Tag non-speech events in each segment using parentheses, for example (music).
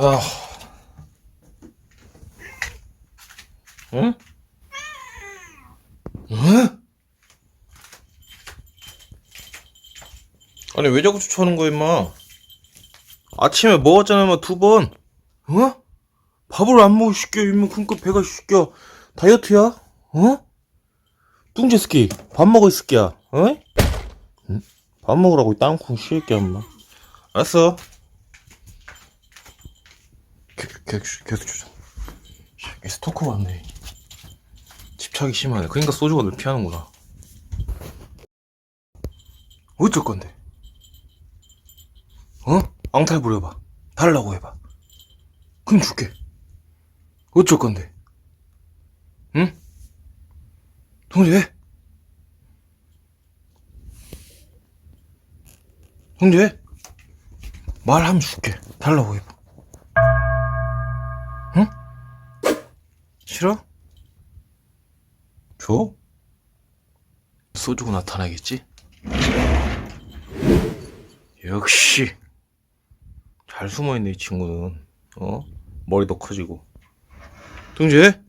아. 응? 응? 아니 왜 자꾸 쫓아오는 거야 임마 아침에 먹었잖아 임마 두번 어? 밥을 안 먹어 시켜 임마 그니까 배가 시켜 다이어트야? 어? 뚱제 스키 밥 먹어 이 새끼야 어? 응? 밥 먹으라고 이 땅콩 쉴게 임마 알았어 계속 계속 주자 이 스토커 같네. 집착이 심하네. 그러니까 소주가 늘 피하는구나. 어쩔 건데? 어? 앙탈 부려봐. 달라고 해봐. 그럼 줄게. 어쩔 건데? 응? 형제 형제 말하면 줄게. 달라고 해봐 싫어? 줘? 소주고 나타나겠지? 역시 잘 숨어있네 이 친구는 어? 머리도 커지고 동재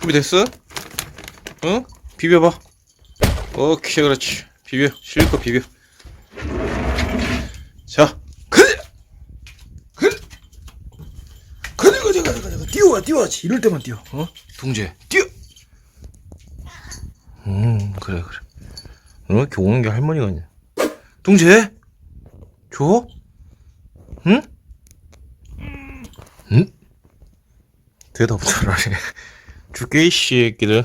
준비됐어? 어? 비벼봐 오케이 그렇지 비벼 실컷 비벼 자 그래 그래 그래 그래 그래 그래 뛰어와 뛰어야지 이럴 때만 뛰어 어? 동재 뛰어 음 그래 그래 왜 이렇게 오는 게 할머니 같냐 동재 줘? 응? 응? 대답 잘하네 (laughs) 이 새끼들